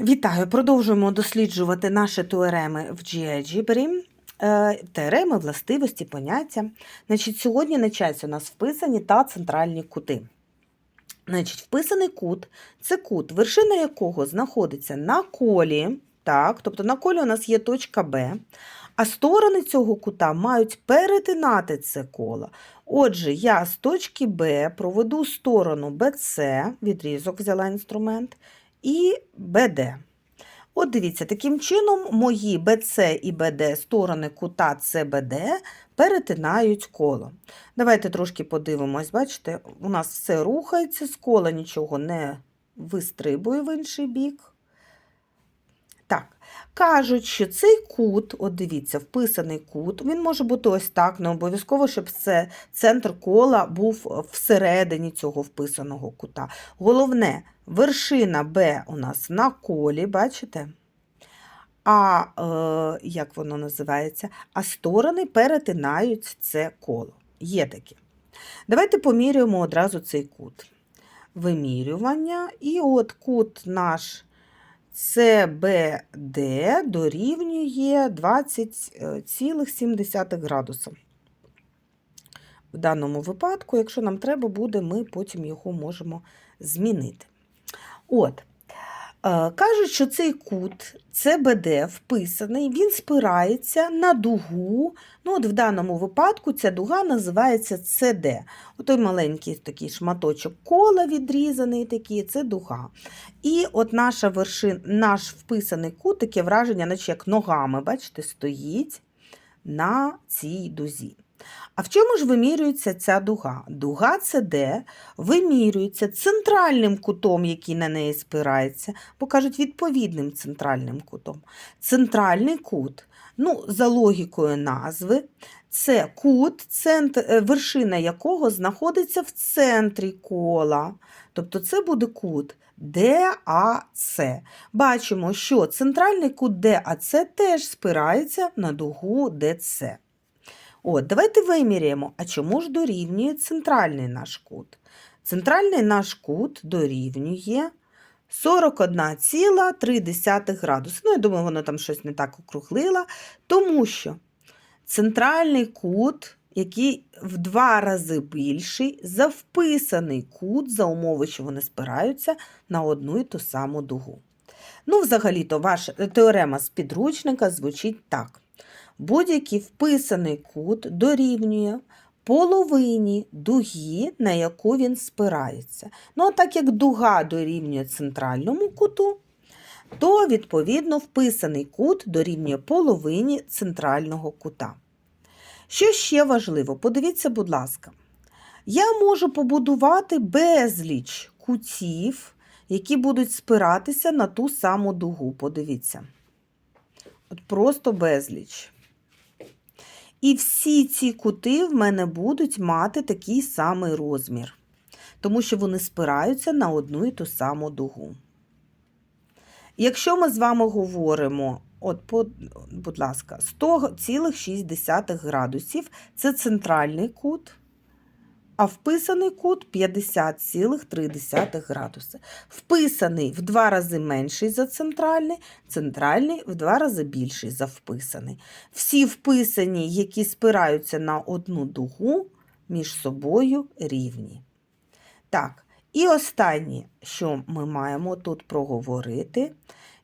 Вітаю! Продовжуємо досліджувати наші теореми в GeoGebra. Е, Теореми, властивості, поняття. Значить, сьогодні на часі у нас вписані та центральні кути. Значить, вписаний кут це кут, вершина якого знаходиться на колі. Так, тобто на колі у нас є точка Б, а сторони цього кута мають перетинати це коло. Отже, я з точки Б проведу сторону BC, відрізок взяла інструмент, і БД. От дивіться, таким чином мої БЦ і БД сторони кута СБД перетинають коло. Давайте трошки подивимось, бачите, у нас все рухається, з кола нічого не вистрибує в інший бік. Так, кажуть, що цей кут, от дивіться, вписаний кут, він може бути ось так, не обов'язково, щоб це центр кола був всередині цього вписаного кута. Головне, вершина Б у нас на колі, бачите? А е, як воно називається? А сторони перетинають це коло. Є такі. Давайте поміряємо одразу цей кут. Вимірювання. І от кут наш CBD дорівнює 20,7 градуса. В даному випадку, якщо нам треба буде, ми потім його можемо змінити. От. Е, Кажуть, що цей кут CBD вписаний, він спирається на дугу. Ну, от В даному випадку ця дуга називається CD. Отой маленький такий шматочок кола відрізаний, такий, це дуга. І от наша вершин, наш вписаний кут, таке враження, наче як ногами, бачите, стоїть на цій дузі. А в чому ж вимірюється ця дуга? Дуга CD вимірюється центральним кутом, який на неї спирається, бо кажуть відповідним центральним кутом. Центральний кут, ну, за логікою назви, це кут, центр, е, вершина якого знаходиться в центрі кола. Тобто це буде кут ДАЦ. Бачимо, що центральний кут ДАЦ теж спирається на дугу ДЦ. От, давайте виміряємо, а чому ж дорівнює центральний наш кут? Центральний наш кут дорівнює 41,3 градуси. Ну, я думаю, воно там щось не так округлило, тому що центральний кут, який в два рази більший, за вписаний кут, за умови, що вони спираються на одну і ту саму дугу. Ну, взагалі-то ваша теорема з підручника звучить так. Будь-який вписаний кут дорівнює половині дуги, на яку він спирається. Ну, а так як дуга дорівнює центральному куту, то, відповідно, вписаний кут дорівнює половині центрального кута. Що ще важливо, подивіться, будь ласка, я можу побудувати безліч кутів, які будуть спиратися на ту саму дугу. Подивіться. От Просто безліч. І всі ці кути в мене будуть мати такий самий розмір, тому що вони спираються на одну і ту саму дугу. Якщо ми з вами говоримо, от, будь ласка, 100,6 градусів це центральний кут, а вписаний кут 50,3 градуси. Вписаний в два рази менший за центральний, центральний в два рази більший за вписаний. Всі вписані, які спираються на одну дугу, між собою рівні. Так, і останнє, що ми маємо тут проговорити,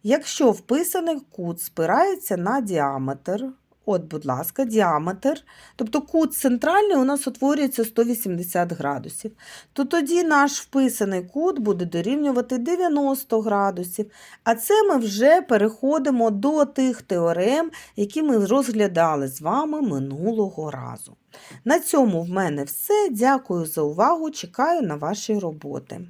якщо вписаний кут спирається на діаметр. От, будь ласка, діаметр, тобто кут центральний у нас утворюється 180 градусів, то тоді наш вписаний кут буде дорівнювати 90 градусів. А це ми вже переходимо до тих теорем, які ми розглядали з вами минулого разу. На цьому в мене все. Дякую за увагу. Чекаю на ваші роботи.